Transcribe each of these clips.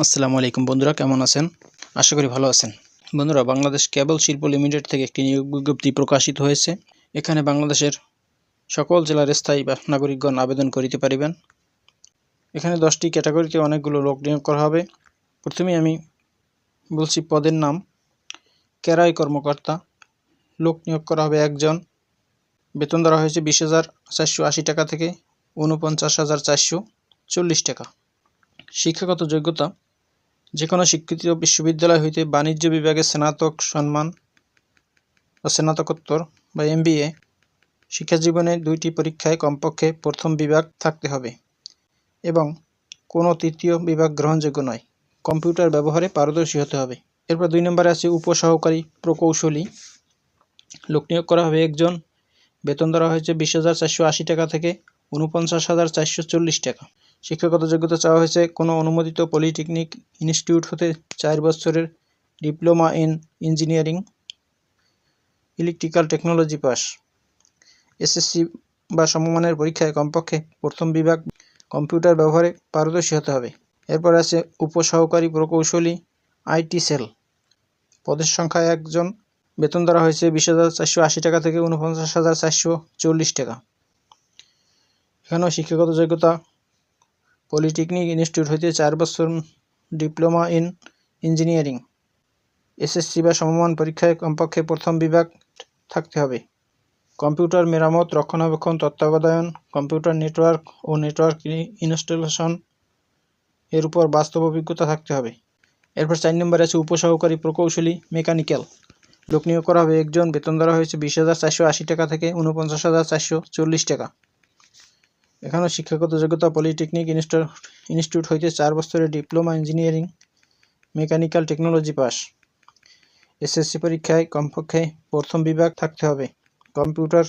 আসসালামু আলাইকুম বন্ধুরা, কেমন আছেন? আশা করি ভালো আছেন। বন্ধুরা, বাংলাদেশ কেবল শিল্প লিমিটেড থেকে একটি নিয়োগ বিজ্ঞপ্তি প্রকাশিত হয়েছে। এখানে বাংলাদেশের সকল জেলার স্থায়ী নাগরিকগণ আবেদন করিতে পারিবেন। এখানে দশটি ক্যাটাগরিতে অনেকগুলো লোক নিয়োগ করা হবে। প্রথমেই আমি বলছি পদের নাম। কেরাই কর্মকর্তা, লোক নিয়োগ করা হবে একজন। বেতন ধরা হয়েছে বিশ হাজার চারশো আশি টাকা থেকে উনপঞ্চাশ হাজার চারশো চল্লিশ টাকা। শিক্ষাগত যোগ্যতা যে কোনো স্বীকৃত বিশ্ববিদ্যালয় হইতে বাণিজ্য বিভাগে স্নাতক সম্মান বা স্নাতকোত্তর বা এমবিএ, শিক্ষাজীবনে দুইটি পরীক্ষায় কমপক্ষে প্রথম বিভাগ থাকতে হবে এবং কোনো তৃতীয় বিভাগ গ্রহণযোগ্য নয়। কম্পিউটার ব্যবহারে পারদর্শী হতে হবে। এরপর দুই নম্বরে আছে উপসহকারী প্রকৌশলী। লোক নিয়োগ করা হবে একজন। বেতন ধরা হয়েছে বিশ হাজার চারশো আশি টাকা থেকে উনপঞ্চাশ হাজার চারশো চল্লিশ টাকা। শিক্ষাগত যোগ্যতা চাওয়া হয়েছে। কোনো অনুমোদিত পলিটেকনিক ইনস্টিটিউট হতে চার বছরের diploma in engineering, electrical technology pass. SSC বা সমমানের পরীক্ষায় কমপক্ষে প্রথম বিভাগ কম্পিউটার ব্যবহারে পারদর্শী হতে হবে। এরপর আছে উপসহকারী প্রকৌশলী আইটি সেল। পদের সংখ্যা একজন। বেতন ধরা হয়েছে বিশ হাজার চারশো আশি টাকা থেকে উনপঞ্চাশ হাজার চারশো চল্লিশ টাকা। এখানেও শিক্ষাগত যোগ্যতা পলিটেকনিক ইনস্টিটিউট হইতে চার বছর ডিপ্লোমা ইন ইঞ্জিনিয়ারিং, এসএসসি বা সমমান পরীক্ষায় কমপক্ষে প্রথম বিভাগ থাকতে হবে। কম্পিউটার মেরামত, রক্ষণাবেক্ষণ তত্ত্বাবধান কম্পিউটার নেটওয়ার্ক ও নেটওয়ার্ক ইনস্টলেশন এর উপর বাস্তব অভিজ্ঞতা থাকতে হবে। এরপর চার নম্বরে আছে উপসহকারী প্রকৌশলী মেকানিক্যাল। লোক নিয়োগ করা হবে একজন, বেতন ধরা হয়েছে বিশ হাজার চারশো আশি টাকা থেকে উনপঞ্চাশ হাজার চারশো চল্লিশ টাকা। এখানেও শিক্ষাগত যোগ্যতা, পলিটেকনিক ইনস্টিটিউট হইতে চার বছরের diploma engineering, mechanical technology pass. SSC পরীক্ষায় কমপক্ষে প্রথম বিভাগ থাকতে হবে। কম্পিউটার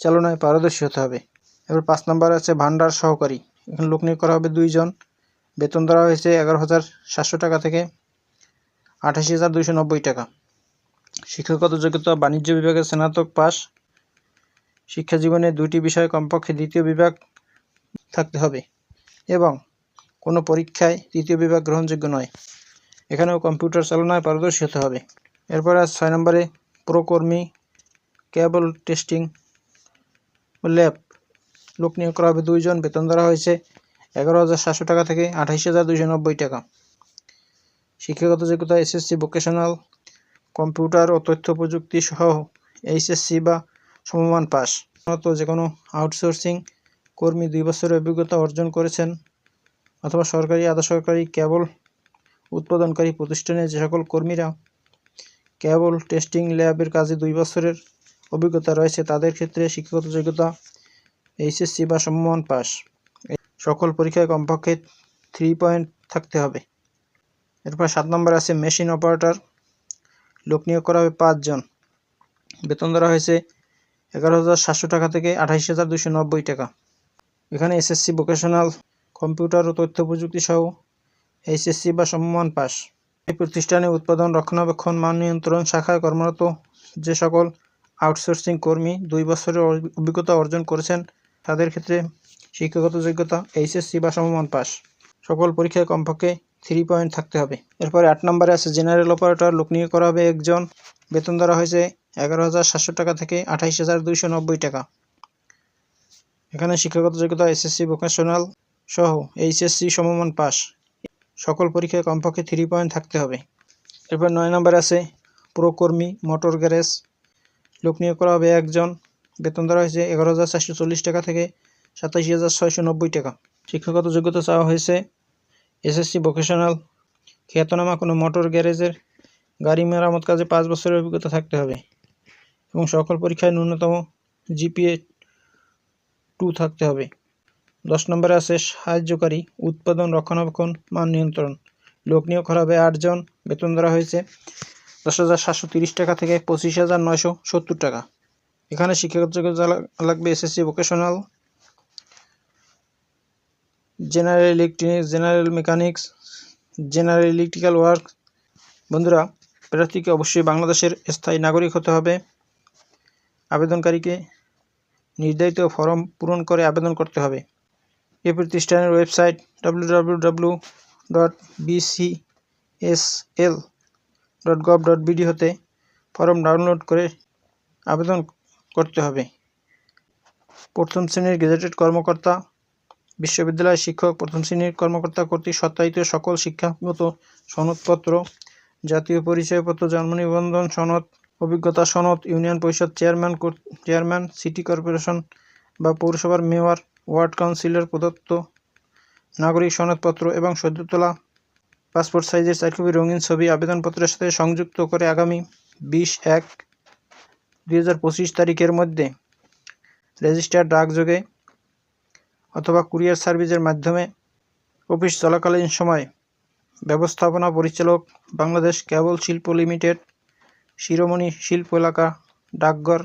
চালনায় পারদর্শী হতে হবে। এবার পাঁচ নম্বর আছে ভান্ডার সহকারী। এখানে লোক নিয়োগ করা হবে দুইজন। বেতন ধরা হয়েছে এগারো হাজার সাতশো টাকা থেকে আঠাশি হাজার দুইশো নব্বই টাকা। শিক্ষাগত যোগ্যতা, বাণিজ্য বিভাগের স্নাতক পাস। শিক্ষা জীবনে দুইটি বিষয়ে কমপক্ষে দ্বিতীয় বিভাগ থাকতে হবে এবং কোনো পরীক্ষায় তৃতীয় বিভাগ গ্রহণযোগ্য নয়। এখানেও কম্পিউটার চালনায় পারদর্শী হতে হবে। এরপর আছে ছয় নম্বরে প্রকর্মী কেবল টেস্টিং ল্যাব লোক নিয়োগ করা হবে। দুইজন বেতন ধরা হয়েছে এগারো হাজার সাতশো টাকা থেকে আঠাইশ হাজার দুইশো নব্বই টাকা। শিক্ষাগত যোগ্যতা, এসএসসি, ভোকেশনাল, কম্পিউটার ও তথ্য প্রযুক্তি সহ এইচএসসি বা সমমান পাস। সাধারণত যে কোনো আউটসোর্সিং কর্মী দুই বছরের অভিজ্ঞতা অর্জন করেছেন অথবা সরকারি, আধা সরকারি, কেবল উৎপাদনকারী প্রতিষ্ঠানে যে সকল কর্মীরা কেবল টেস্টিং ল্যাবের কাজে দুই বছরের অভিজ্ঞতা রয়েছে, তাদের ক্ষেত্রে শিক্ষাগত যোগ্যতা, এইচএসসি বা সমমান পাস। সকল পরীক্ষায় কমপক্ষে থ্রি পয়েন্ট থাকতে হবে। এরপর সাত নম্বর আছে মেশিন অপারেটর। লোক নিয়োগ করা হবে পাঁচজন বেতন ধরা হয়েছে এগারো হাজার সাতশো টাকা থেকে আঠাইশ হাজার দুশো নব্বই টাকা। এখানে এসএসসি ভোকেশনাল, কম্পিউটার ও তথ্য প্রযুক্তি সহ এইচএসসি বা সমমান পাস। এই প্রতিষ্ঠানে উৎপাদন, রক্ষণাবেক্ষণ, মান নিয়ন্ত্রণ, শাখায় কর্মরত যে সকল আউটসোর্সিং কর্মী দুই বছরের অভিজ্ঞতা অর্জন করেছেন, তাদের ক্ষেত্রে শিক্ষাগত যোগ্যতা, এইচএসসি বা সমমান পাস। সকল পরীক্ষায় কমপক্ষে থ্রি পয়েন্ট থাকতে হবে। এরপরে আট নম্বরে আছে, জেনারেল অপারেটর, লোক নিয়োগ করা হবে একজন। বেতন ধরা হয়েছে এগারো হাজার সাতশো টাকা থেকে আঠাইশ হাজার দুইশো নব্বই টাকা। এখানে শিক্ষাগত যোগ্যতা, এসএসসি ভোকেশনাল সহ এইচএসসি সমমান পাস। সকল পরীক্ষায় কমপক্ষে থ্রি পয়েন্ট থাকতে হবে। এরপর নয় নম্বরে আছে প্রকর্মী মোটর গ্যারেজ। লোক নিয়োগ করা হবে একজন। বেতন ধরা হয়েছে এগারো হাজার চারশো চল্লিশ টাকা থেকে সাতাশি হাজার ছয়শো নব্বই টাকা। শিক্ষাগত যোগ্যতা চাওয়া হয়েছে এসএসসি ভোকেশনাল। খ্যাতনামা কোনো মোটর গ্যারেজের গাড়ি মেরামত কাজে পাঁচ বছরের অভিজ্ঞতা থাকতে হবে। এবং সকল পরীক্ষায় ন্যূনতম জিপিএ টু থাকতে হবে। দশ নম্বরে আছে সাহায্যকারী উৎপাদন, রক্ষণাবেক্ষণ, মান নিয়ন্ত্রণ। লোক নিয়োগ করা হবে আটজন বেতন ধরা হয়েছে দশ হাজার সাতশো তিরিশ টাকা থেকে পঁচিশ হাজার নয়শো সত্তর টাকা। এখানে শিক্ষাগত যোগ্যতা লাগবে SSC vocational, general electronics general mechanics, general electrical work. বন্ধুরা, প্রার্থীকে অবশ্যই বাংলাদেশের স্থায়ী নাগরিক হতে হবে। আবেদনকারীকে নির্ধারিত ফর্ম পূরণ করে আবেদন করতে হবে। এ প্রতিষ্ঠানের website W W W dot dot gov dot হতে ফর্ম ডাউনলোড করে আবেদন করতে হবে। প্রথম শ্রেণির গেজেটেড কর্মকর্তা, বিশ্ববিদ্যালয়ের শিক্ষক, প্রথম শ্রেণির কর্মকর্তা কর্তৃক সত্যায়িত সকল শিক্ষাগত সনদপত্র, জাতীয় পরিচয়পত্র, জন্ম নিবন্ধন সনদ অভিজ্ঞতা সনদ, ইউনিয়ন পরিষদ চেয়ারম্যান চেয়ারম্যান, সিটি কর্পোরেশন বা পৌরসভার মেয়র, ওয়ার্ড কাউন্সিলর, প্রদত্ত নাগরিক সনদপত্র এবং সদ্যতলা পাসপোর্ট সাইজের চার কপি রঙিন ছবি আবেদনপত্রের সাথে সংযুক্ত করে আগামী বিশ এক দুই তারিখের মধ্যে রেজিস্টার্ড ডাকযোগে অথবা কুরিয়ার সার্ভিসের মাধ্যমে অফিস চলাকালীন সময় ব্যবস্থাপনা পরিচালক বাংলাদেশ কেবল শিল্প লিমিটেড শিরোমণি শিল্প এলাকা, ডাকঘর,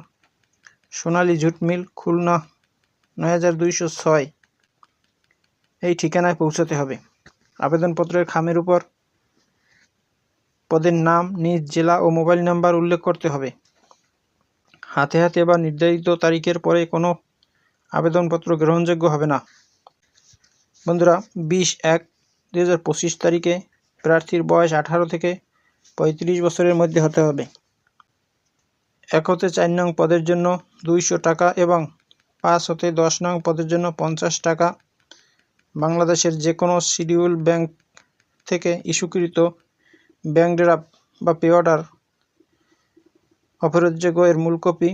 সোনালী জুট মিল, খুলনা, নয় হাজার দুইশো ছয়। এই ঠিকানায় পৌঁছাতে হবে। আবেদনপত্রের খামের উপর পদের নাম, নিজ জেলা ও মোবাইল নাম্বার উল্লেখ করতে হবে। হাতে হাতে বা নির্ধারিত তারিখের পরে কোনো আবেদনপত্র গ্রহণযোগ্য হবে না। বন্ধুরা, বিশ এক পঁচিশ তারিখে প্রার্থীর বয়স আঠারো থেকে পঁয়ত্রিশ বছরের মধ্যে হতে হবে। এক হতে চার নং পদের জন্য দুইশো টাকা এবং পাঁচ হতে দশ নং পদের জন্য পঞ্চাশ টাকা। বাংলাদেশের যে কোনো শিডিউল ব্যাংক থেকে ইস্যুকৃত ব্যাংক ড্রাফট বা পে অর্ডার অপরাজ্যযোগ্য এর মূল কপি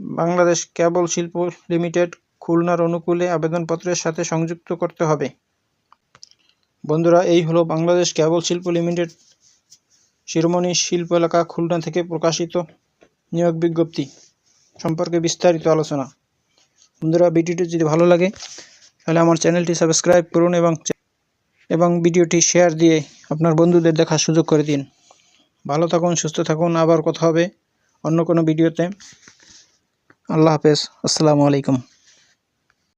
বাংলাদেশ কেবল শিল্প লিমিটেড খুলনার অনুকূলে আবেদনপত্রের সাথে সংযুক্ত করতে হবে। বন্ধুরা, এই হলো বাংলাদেশ কেবল শিল্প লিমিটেড শিরোমণি শিল্প এলাকা খুলনা থেকে প্রকাশিত নিয়োগ বিজ্ঞপ্তি সম্পর্কে বিস্তারিত আলোচনা। বন্ধুরা, ভিডিওটি যদি ভালো লাগে, তাহলে আমার চ্যানেলটি সাবস্ক্রাইব করুন এবং এবং ভিডিওটি শেয়ার দিয়ে আপনার বন্ধুদের দেখার সুযোগ করে দিন। ভালো থাকুন, সুস্থ থাকুন। আবার কথা হবে অন্য কোনো ভিডিওতে। আল্লাহ হাফেজ। আসসালামু আলাইকুম।